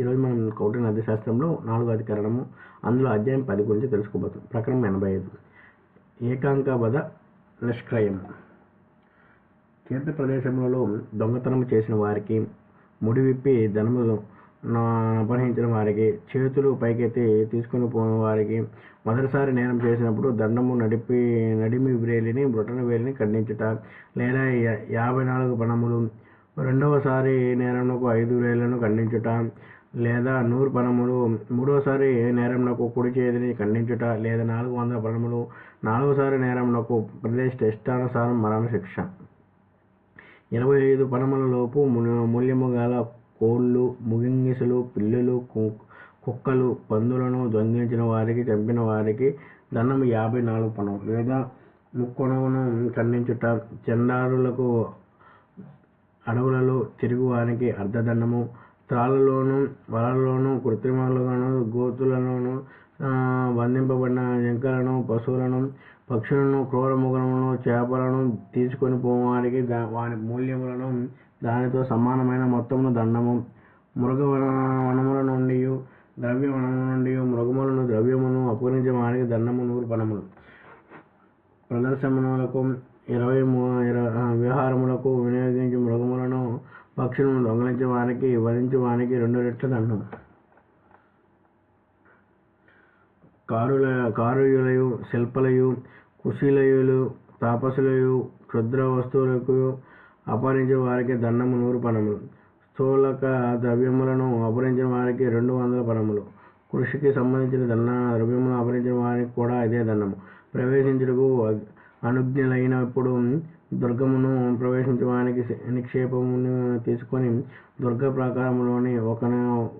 ఈరోజు మనం కౌటిల్య నది శాస్త్రంలో నాలుగో అధికరణము అందులో అధ్యాయం పది గురించి తెలుసుకోబోతుంది ప్రకరణం ఎనభై ఐదు. ఏకాంకవద నిష్క్రయం. తీర్థ ప్రదేశంలో దొంగతనం చేసిన వారికి ముడివిప్పి ధనములు అపహరించిన వారికి చేతులు పైకెత్తి తీసుకుని పోయిన వారికి మొదటిసారి నేరం చేసినప్పుడు దండము నడిపి నడిమి వ్రేలిని బ్రొటన వేలిని ఖండించుట లేదా యాభై నాలుగు పణములు రెండవసారి నేరంకు ఐదు వేలను ఖండించుట లేదా నూరు పణములు మూడోసారి నేరంనకు కుడి చేతిని ఖండించుట లేదా నాలుగు వందల పదములు నాలుగోసారి నేరంనకు ప్రదేశ్ ఇష్టానుసారం మరణ శిక్ష ఇరవై ఐదు పదముల లోపు మూల్యము గల కోళ్ళు ముగింగిసలు పిల్లులు కు- కుక్కలు పందులను దొంగిలించిన వారికి చంపిన వారికి దండం యాభై నాలుగు పణం లేదా ముక్కొనవును ఖండించుట. చండారులకు అడవులలో తిరుగువానికి అర్ధదండము త్రాళ్ళలోను వలలలోను కృత్రిమాలుగాను గోతులలోను బంధింపబడిన జింకలను పశువులను పక్షులను క్రూరముఖములను చేపలను తీసుకొని పోవానికి దా వాని మూల్యములను దానితో సమానమైన మొత్తమును దండము. మృగ వనముల నుండి ద్రవ్య వనముల నుండి మృగములను ద్రవ్యమును అపహరించే వారికి దండము నూరు పనములు. ప్రదర్శనములకు ఇరవై మూ ఇర- విహారములకు వినియోగించి మృగములను పక్షులను దొంగలించే వారికి వధించే వానికి రెండు రెట్ల దండం. కారుల కారుయులయు శిల్పలయు కుశీలయులు తాపసులయు క్షుద్ర వస్తువులకు అపహరించే వారికి దండము నూరు పనములు. స్థూలక ద్రవ్యములను అపహరించిన వారికి రెండు వందల పనములు. కృషికి సంబంధించిన దండ ద్రవ్యములను అపహరించిన వారికి కూడా ఇదే దండము. ప్రవేశించుటకు అనుజ్ఞలైనప్పుడు దుర్గమును ప్రవేశించడానికి నిక్షేపమును తీసుకొని దుర్గ ప్రాకారములోని ఒక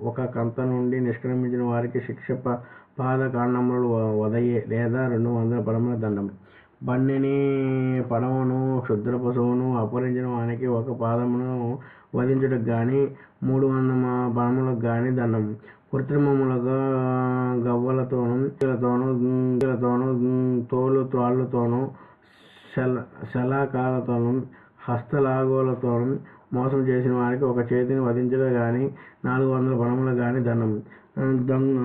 ఒక కంత నుండి నిష్క్రమించిన వారికి శిక్ష పాద కాండములు వదయే లేదా రెండు వందల పడమల దండం. బండిని పడవను క్షుద్ర పశువును అపహరించిన వానికి ఒక పాదమును వధించుటకు కానీ మూడు వందల పడములకు కానీ దండం. కృత్రిమములుగా గవ్వలతోనూ తోను తోను తోలు త్రాళ్ళతోనూ శల శలాకాలతోనూ హస్తలాఘవులతోనూ మోసం చేసిన వారికి ఒక చేతిని వధించడం గాని నాలుగు వందల పణములు గాని దండం దొంగ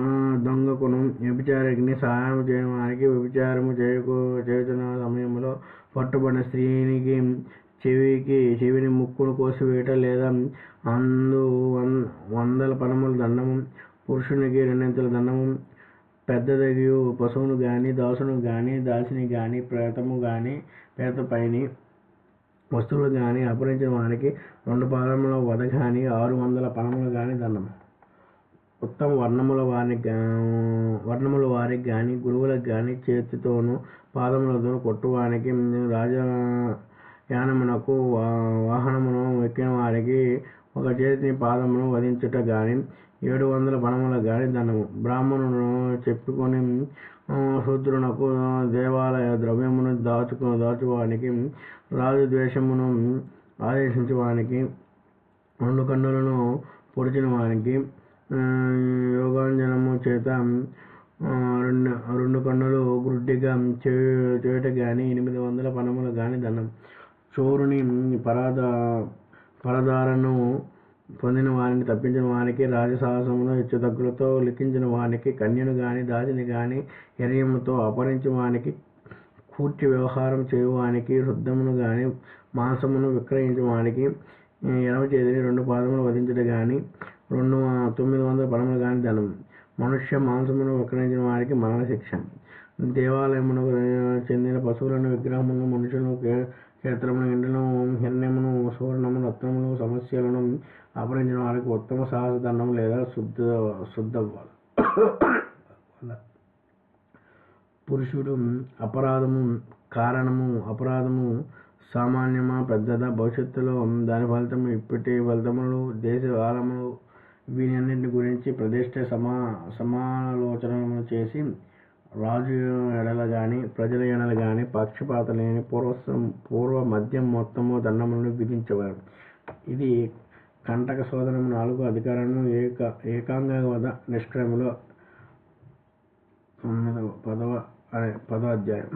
దొంగకును వ్యభిచారికిని సహాయం చేయని వారికి వ్యభిచారము చేయకు చేయుచున్న సమయంలో పట్టుబడిన స్త్రీనికి చెవికి చెవిని ముక్కును కోసివేయట లేదా అందు వం- వందల పణముల దండము పురుషునికి రెండింతల దండం పెద్దదగు పశువును గాని దోసను గాని దాసిని గాని ప్రేతము గాని ప్రేత పైని వస్తువులు గాని అపహరించిన వారికి రెండు పాదముల వధ గాని ఆరు వందల పణములు గాని దండం ఉత్తమ వర్ణముల వారికి వర్ణముల వారికి గాని గురువులకు గాని చేతితోనూ పాదములతోనూ కొట్టువానికి రాజ యానమునకు వా- వాహనమును ఎక్కిన వారికి ఒక చేతిని పాదమును వధించుట గాని ఏడు వందల పణములకు గాని దండము బ్రాహ్మణును చెప్పుకొని శూద్రునకు దేవాలయ ద్రవ్యమును దాచుకు దాచువానికి రాజు ద్వేషమును ఆదేశించువానికి రెండు కన్నులను పొడిచిన వానికి యోగాంజనము చేత రెండు రెండు కన్నులు గుడ్డిగా చే- చేయుట గాని ఎనిమిది వందల పనములు గాని దండం చోరుని పరాద పరదారను పొందిన వారిని తప్పించిన వారికి రాజసాహసమును హెచ్చుతగ్గులతో లిఖించిన వానికి కన్యను గాని దాసిని గాని ఎరయముతో అపహరించిన వానికి కూర్చి వ్యవహారం చేయువానికి వృద్ధమును గాని మాంసమును విక్రయించడానికి ఎడమ చేతిని రెండు పాదములు వధించడం గాని రెండు తొమ్మిది వందల పడములు గాని ధనం. మనుష్య మాంసమును విక్రయించిన వారికి మరణ శిక్ష దేవాలయమునకు చెందిన పశువులను విగ్రహమును మనుషులను క్షేత్రమును ఎండను హిరణ్యమును సువర్ణము రత్నమును సమస్యలను అపహరించిన వారికి ఉత్తమ సాహస దండం లేదా శుద్ధ శుద్ధ పురుషుడు అపరాధము కారణము అపరాధము సామాన్యమా పెద్దదా? భవిష్యత్తులో దాని ఫలితము ఇప్పటి ఫలితములు దేశ కాలములు వీటన్నింటి గురించి ప్రతిష్ట సమా సమాలోచనలు చేసి రాజు ఎడల గాని ప్రజల ఎడల గాని పక్షపాత లేని పూర్వ పూర్వ మద్యం మొత్తము దండములను విధించేవారు. ఇది కంటక సోదనము నాలుగు అధికారము ఏక ఏకాంగ వద నిష్క్రమలో తొమ్మిదవ పదవ అనే పదో అధ్యాయం.